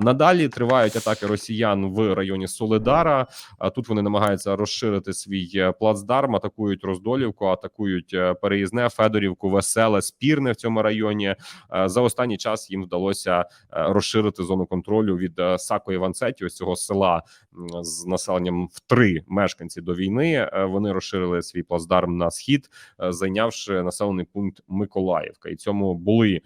Надалі тривають атаки росіян в районі Солидара. А Тут вони намагаються розширити свій е, плацдарм, атакують Роздолівку, атакують е, Переїзне, Федорівку, Веселе, Спірне в цьому районі. Е, За останній час їм вдалося розширити зону контролю від Сако Іванцеті, ось цього села з населенням в три мешканці до війни. Вони розширили свій плацдарм на схід, зайнявши населений пункт Миколаївка, і цьому були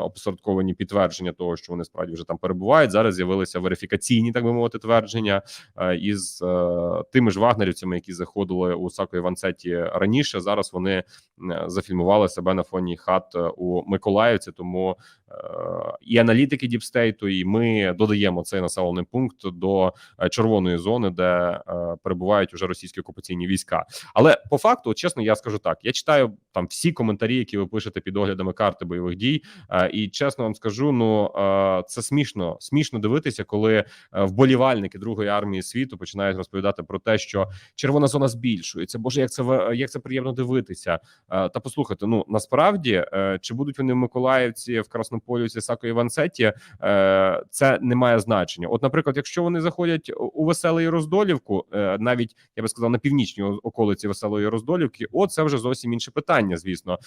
опосередковані підтвердження того, що вони справді вже там перебувають. Зараз з'явилися верифікаційні, так би мовити, твердження е, із е, тими ж вагнерівцями, які заходили у Сако Іванцеті раніше. Зараз вони е, зафільмували себе на фоні хат у Миколаївці. Тому і аналітики Діпстейту, і ми додаємо цей населений пункт до червоної зони, де перебувають уже російські окупаційні війська. Але по факту, чесно, я скажу так: я читаю там всі коментарі, які ви пишете під оглядами карти бойових дій. І чесно вам скажу, ну це смішно, смішно дивитися, коли е, вболівальники другої армії світу починають розповідати про те, що червона зона збільшується. Боже, як це як це приємно дивитися. Е, Та послухайте, ну насправді е, чи будуть вони в Миколаївці, в Краснополівці, Сако Іванцеті, е, це не має значення. От, наприклад, якщо вони заходять у Веселий Роздолівку, навіть я би сказав на північній околиці Веселої Роздолівки, о, це вже зовсім інше питання. Звісно,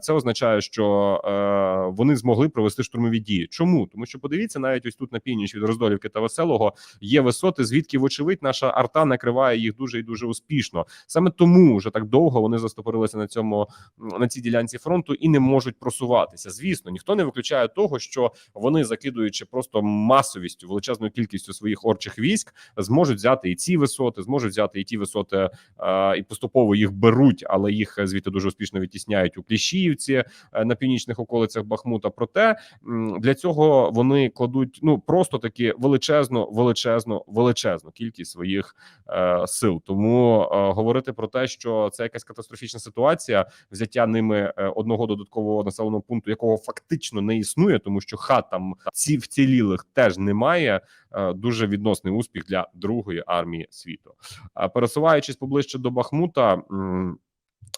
це означає, що вони змогли провести штурмові дії. Чому? Тому що подивіться, навіть ось тут на північ від Роздолівки та Веселого є висоти, звідки, вочевидь, наша арта накриває їх дуже і дуже успішно. Саме тому вже так довго вони застопорилися на цьому на цій ділянці фронту і не можуть просуватися. Звісно, ніхто не виключає того, що вони закидуючи просто масовістю величезною кількістю своїх орчих військ, зможуть взяти і ці висоти, зможуть взяти і ті висоти, е, і поступово їх беруть, але їх звідти дуже успішно відтісняють у Кліщіївці е, на північних околицях Бахмута. Проте для цього вони кладуть ну просто таки величезну, величезну, величезну кількість своїх е, сил. Тому е, говорити про те, що це якась катастрофічна ситуація, взяття ними е, одного додаткового населеного пункту, якого фактично не існує, тому що хат там ці вцілілих теж немає. е, Дуже відносний успіх для другої армії світу. Пересуваючись поближче до Бахмута.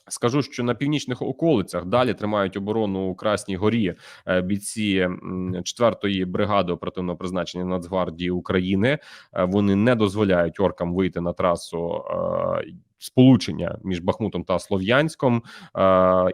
Скажу, що на північних околицях далі тримають оборону у Красній Горі е, бійці 4-ї бригади оперативного призначення Нацгвардії України. Е, Вони не дозволяють оркам вийти на трасу е, сполучення між Бахмутом та Слов'янськом,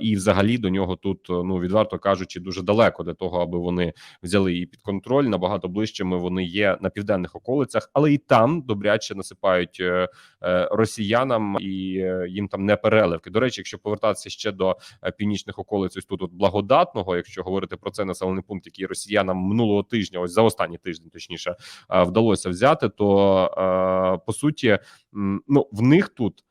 і взагалі до нього тут ну відверто кажучи дуже далеко для того, аби вони взяли її під контроль. Набагато ближчими вони є на південних околицях, але і там добряче насипають е, е, росіянам і е, їм там не переливки. До речі, якщо повертатися ще до північних околиць, ось тут от благодатного, якщо говорити про це населений пункт, який росіянам минулого тижня, ось за останній тиждень, точніше, вдалося взяти, то по суті, ну в них тут.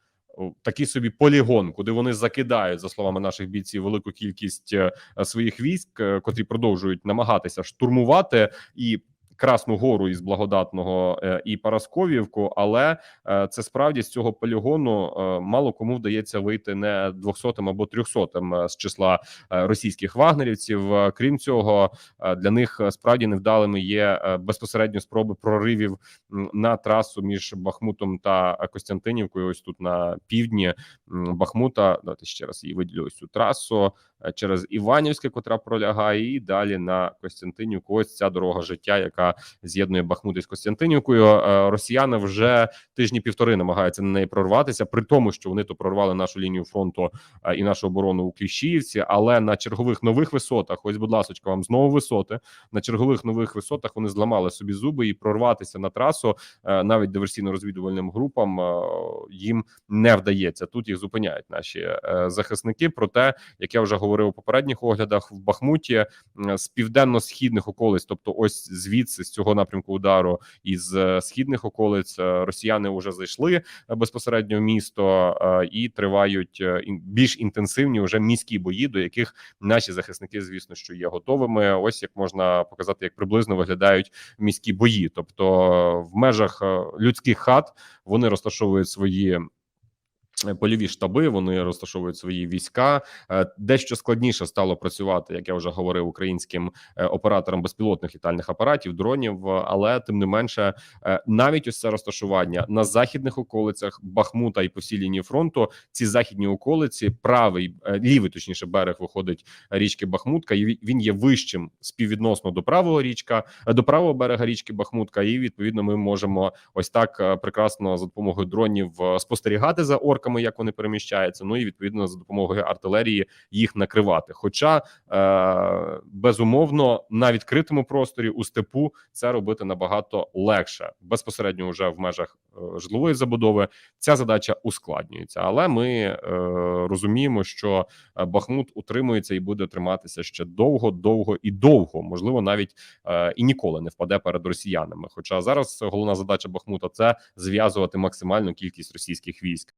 Такий собі полігон, куди вони закидають, за словами наших бійців, велику кількість е, своїх військ, е, котрі продовжують намагатися штурмувати і Красну Гору із благодатного е, і Парасковівку, але е, це справді з цього полігону е, мало кому вдається вийти не 200 або 300 з числа російських вагнерівців. Крім цього, для них справді невдалими є безпосередньо спроби проривів на трасу між Бахмутом та Костянтинівкою. Ось тут на півдні Бахмута. Давайте ще раз її виділю ось цю трасу через Іванівське, котра пролягає, і далі на Костянтинівку. Ось ця дорога життя, яка з'єднує Бахмут із Костянтинівкою. Е, Росіяни вже тижні півтори намагаються на неї прорватися, при тому, що вони то прорвали нашу лінію фронту е, і нашу оборону у Кліщіївці, але на чергових нових висотах, ось, будь ласка, вам знову висоти. На чергових нових висотах вони зламали собі зуби і прорватися на трасу е, навіть диверсійно-розвідувальним групам е, їм не вдається. Тут їх зупиняють наші е, захисники. Проте, як я вже говорив у попередніх оглядах, в Бахмуті е, з південно-східних околиць, тобто ось звідси з цього напрямку удару із е, східних околиць, е, росіяни вже зайшли безпосередньо в місто і тривають більш інтенсивні вже міські бої, до яких наші захисники, звісно, що є готовими. Ось як можна показати, як приблизно виглядають міські бої. Тобто, в межах людських хат вони розташовують свої Польові штаби вони розташовують свої війська. Е, Дещо складніше стало працювати, як я вже говорив, українським е, операторам безпілотних літальних апаратів, дронів. е, Але тим не менше, е, навіть ось це розташування на західних околицях Бахмута і по всій лінії фронту. Ці західні околиці, правий е, лівий, точніше, берег виходить річки Бахмутка, і він є вищим співвідносно до правого річка, е, до правого берега річки Бахмутка. І відповідно ми можемо ось так е, прекрасно за допомогою дронів е, спостерігати за орками, як вони переміщаються. Ну і відповідно за допомогою артилерії їх накривати. Хоча е, безумовно на відкритому просторі у степу це робити набагато легше безпосередньо вже в межах е, житлової забудови. Ця задача ускладнюється, але ми е, розуміємо, що е, Бахмут утримується і буде триматися ще довго, довго і довго, можливо, навіть е, і ніколи не впаде перед росіянами. Хоча зараз головна задача Бахмута це зв'язувати максимальну кількість російських військ.